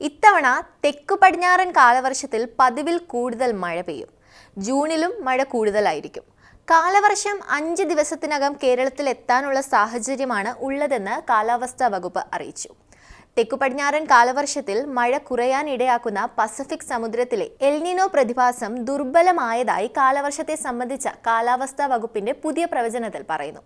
ഇത്തവണ തെക്കു പടിഞ്ഞാറൻ കാലവർഷത്തിൽ പതിവിൽ കൂടുതൽ മഴ പെയ്യും. ജൂണിലും മഴ കൂടുതലായിരിക്കും. കാലവർഷം അഞ്ച് ദിവസത്തിനകം കേരളത്തിൽ എത്താനുള്ള സാഹചര്യമാണ് ഉള്ളതെന്ന് കാലാവസ്ഥാ വകുപ്പ് അറിയിച്ചു. തെക്കു പടിഞ്ഞാറൻ കാലവർഷത്തിൽ മഴ കുറയാനിടയാക്കുന്ന പസഫിക് സമുദ്രത്തിലെ എൽനിനോ പ്രതിഭാസം ദുർബലമായതായി കാലവർഷത്തെ സംബന്ധിച്ച കാലാവസ്ഥാ വകുപ്പിന്റെ പുതിയ പ്രവചനത്തിൽ പറയുന്നു.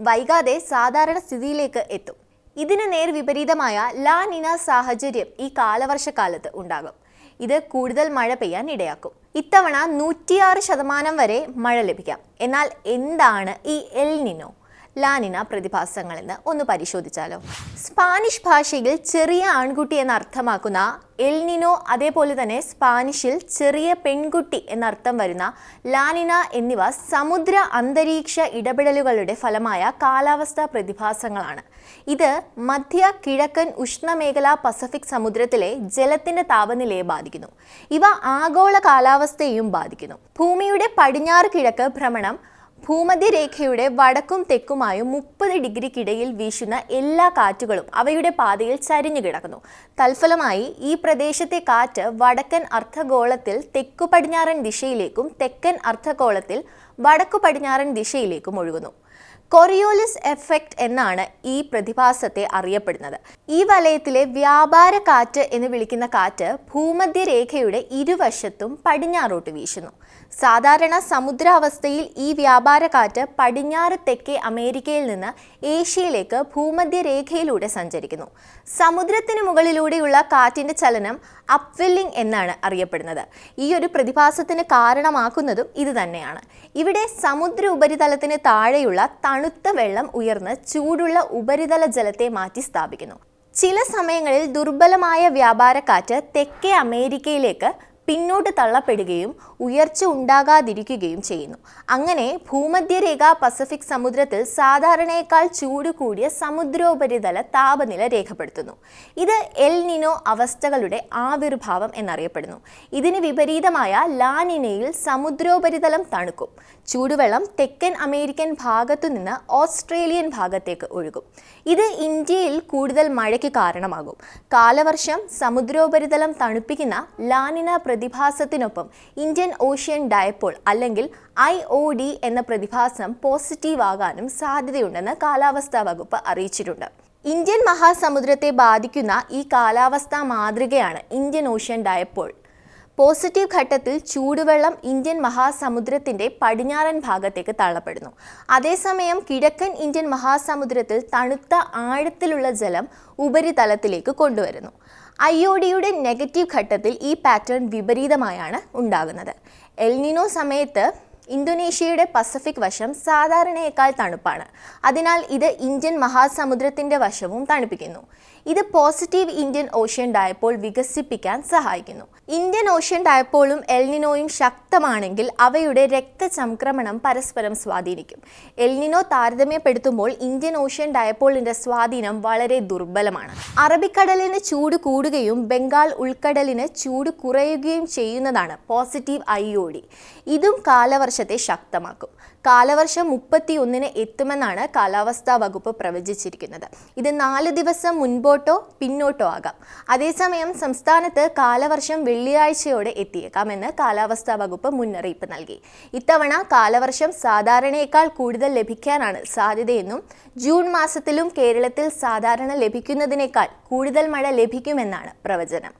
വൈകാതെ സാധാരണ സ്ഥിതിയിലേക്ക് എത്തും. ഇതിന് നേർ വിപരീതമായ ലാ നിന സാഹചര്യം ഈ കാലവർഷക്കാലത്ത് ഉണ്ടാകും. ഇത് കൂടുതൽ മഴ പെയ്യാൻ ഇടയാക്കും. ഇത്തവണ നൂറ്റിയാറ് ശതമാനം വരെ മഴ ലഭിക്കാം. എന്നാൽ എന്താണ് ഈ എൽ നിനോ? ലാനിന പ്രതിഭാസങ്ങൾ എന്ന് ഒന്ന് പരിശോധിച്ചാലോ? സ്പാനിഷ് ഭാഷയിൽ ചെറിയ ആൺകുട്ടി എന്ന് അർത്ഥമാക്കുന്ന എൽനിനോ അതേപോലെ തന്നെ സ്പാനിഷിൽ ചെറിയ പെൺകുട്ടി എന്നർത്ഥം വരുന്ന ലാനിന എന്നിവ സമുദ്ര അന്തരീക്ഷ ഇടപെടലുകളുടെ ഫലമായ കാലാവസ്ഥാ പ്രതിഭാസങ്ങളാണ്. ഇത് മധ്യ കിഴക്കൻ ഉഷ്ണമേഖല പസഫിക് സമുദ്രത്തിലെ ജലത്തിന്റെ താപനിലയെ ബാധിക്കുന്നു. ഇവ ആഗോള കാലാവസ്ഥയെയും ബാധിക്കുന്നു. ഭൂമിയുടെ പടിഞ്ഞാറ് കിഴക്ക് ഭ്രമണം ഭൂമധ്യരേഖയുടെ വടക്കും തെക്കുമായും മുപ്പത് ഡിഗ്രിക്കിടയിൽ വീശുന്ന എല്ലാ കാറ്റുകളും അവയുടെ പാതയിൽ ചരിഞ്ഞു കിടക്കുന്നു. തൽഫലമായി ഈ പ്രദേശത്തെ കാറ്റ് വടക്കൻ അർദ്ധഗോളത്തിൽ തെക്കു പടിഞ്ഞാറൻ ദിശയിലേക്കും തെക്കൻ അർദ്ധഗോളത്തിൽ വടക്കു പടിഞ്ഞാറൻ ദിശയിലേക്കും ഒഴുകുന്നു. കൊറിയോലിസ് എഫക്റ്റ് എന്നാണ് ഈ പ്രതിഭാസത്തെ അറിയപ്പെടുന്നത്. ഈ വലയത്തിലെ വ്യാപാര കാറ്റ് എന്ന് വിളിക്കുന്ന കാറ്റ് ഭൂമധ്യരേഖയുടെ ഇരുവശത്തും പടിഞ്ഞാറോട്ട് വീശുന്നു. സാധാരണ സമുദ്രാവസ്ഥയിൽ ഈ വ്യാപാര കാറ്റ് പടിഞ്ഞാറ് തെക്കേ അമേരിക്കയിൽ നിന്ന് ഏഷ്യയിലേക്ക് ഭൂമധ്യരേഖയിലൂടെ സഞ്ചരിക്കുന്നു. സമുദ്രത്തിന് മുകളിലൂടെയുള്ള കാറ്റിന്റെ ചലനം അപ്വെല്ലിംഗ് എന്നാണ് അറിയപ്പെടുന്നത്. ഈ ഒരു പ്രതിഭാസത്തിന് കാരണമാക്കുന്നതും ഇത് തന്നെയാണ് ഇവിടെ സമുദ്ര ഉപരിതലത്തിന് താഴെയുള്ള തണുത്ത വെള്ളം ഉയർന്ന് ചൂടുള്ള ഉപരിതല ജലത്തെ മാറ്റി സ്ഥാപിക്കുന്നു. ചില സമയങ്ങളിൽ ദുർബലമായ വ്യാപാരക്കാറ്റ് തെക്കേ അമേരിക്കയിലേക്ക് പിന്നോട്ട് തള്ളപ്പെടുകയും ഉയർച്ച ഉണ്ടാകാതിരിക്കുകയും ചെയ്യുന്നു. അങ്ങനെ ഭൂമധ്യരേഖ പസഫിക് സമുദ്രത്തിൽ സാധാരണയേക്കാൾ ചൂട് കൂടിയ സമുദ്രോപരിതല താപനില രേഖപ്പെടുത്തുന്നു. ഇത് എൽ നിനോ അവസ്ഥകളുടെ ആവിർഭാവം എന്നറിയപ്പെടുന്നു. ഇതിന് വിപരീതമായ ലാനിനയിൽ സമുദ്രോപരിതലം തണുക്കും. ചൂടുവെള്ളം തെക്കൻ അമേരിക്കൻ ഭാഗത്തു നിന്ന് ഓസ്ട്രേലിയൻ ഭാഗത്തേക്ക് ഒഴുകും. ഇത് ഇന്ത്യയിൽ കൂടുതൽ മഴയ്ക്ക് കാരണമാകും. കാലവർഷം സമുദ്രോപരിതലം തണുപ്പിക്കുന്ന ലാനിന പ്രതിഭാസത്തിനൊപ്പം ഇന്ത്യൻ ഓഷ്യൻ ഡയപ്പോൾ അല്ലെങ്കിൽ ഐ ഒ ഡി എന്ന പ്രതിഭാസം പോസിറ്റീവ് ആകാനും സാധ്യതയുണ്ടെന്ന് കാലാവസ്ഥാ വകുപ്പ് അറിയിച്ചിട്ടുണ്ട്. ഇന്ത്യൻ മഹാസമുദ്രത്തെ ബാധിക്കുന്ന ഈ കാലാവസ്ഥാ മാതൃകയാണ് ഇന്ത്യൻ ഓഷ്യൻ ഡയപ്പോൾ. പോസിറ്റീവ് ഘട്ടത്തിൽ ചൂടുവെള്ളം ഇന്ത്യൻ മഹാസമുദ്രത്തിന്റെ പടിഞ്ഞാറൻ ഭാഗത്തേക്ക് തള്ളപ്പെടുന്നു. അതേസമയം കിഴക്കൻ ഇന്ത്യൻ മഹാസമുദ്രത്തിൽ തണുത്ത ആഴത്തിലുള്ള ജലം ഉപരിതലത്തിലേക്ക് കൊണ്ടുവരുന്നു. ഐഒഡിയുടെ നെഗറ്റീവ് ഘട്ടത്തിൽ ഈ പാറ്റേൺ വിപരീതമായാണ് ഉണ്ടാകുന്നത്. എൽനിനോ സമയത്ത് ഇന്തോനേഷ്യയുടെ പസഫിക് വശം സാധാരണയേക്കാൾ തണുപ്പാണ്. അതിനാൽ ഇത് ഇന്ത്യൻ മഹാസമുദ്രത്തിന്റെ വശവും തണുപ്പിക്കുന്നു. ഇത് പോസിറ്റീവ് ഇന്ത്യൻ ഓഷ്യൻ ഡയപ്പോൾ വികസിപ്പിക്കാൻ സഹായിക്കുന്നു. ഇന്ത്യൻ ഓഷ്യൻ ഡയപ്പോളും എൽനിനോയും ശക്തമാണെങ്കിൽ അവയുടെ രക്തചംക്രമണം പരസ്പരം സ്വാധീനിക്കും. എൽനിനോ താരതമ്യപ്പെടുത്തുമ്പോൾ ഇന്ത്യൻ ഓഷ്യൻ ഡയപ്പോളിന്റെ സ്വാധീനം വളരെ ദുർബലമാണ്. അറബിക്കടലിന് ചൂട് കൂടുകയും ബംഗാൾ ഉൾക്കടലിന് ചൂട് കുറയുകയും ചെയ്യുന്നതാണ് പോസിറ്റീവ് ഐ ഒ ഡി ഇതും കാലവർഷത്തെ ശക്തമാക്കും. കാലവർഷം മുപ്പത്തി ഒന്നിന് എത്തുമെന്നാണ് കാലാവസ്ഥാ വകുപ്പ് പ്രവചിച്ചിരിക്കുന്നത്. ഇത് നാല് ദിവസം മുൻപോട്ടോ പിന്നോട്ടോ ആകാം. അതേസമയം സംസ്ഥാനത്ത് കാലവർഷം വെള്ളിയാഴ്ചയോടെ എത്തിയേക്കാമെന്ന് കാലാവസ്ഥാ വകുപ്പ് മുന്നറിയിപ്പ് നൽകി. ഇത്തവണ കാലവർഷം സാധാരണയേക്കാൾ കൂടുതൽ ലഭിക്കാനാണ് സാധ്യതയെന്നും ജൂൺ മാസത്തിലും കേരളത്തിൽ സാധാരണ ലഭിക്കുന്നതിനേക്കാൾ കൂടുതൽ മഴ ലഭിക്കുമെന്നാണ് പ്രവചനം.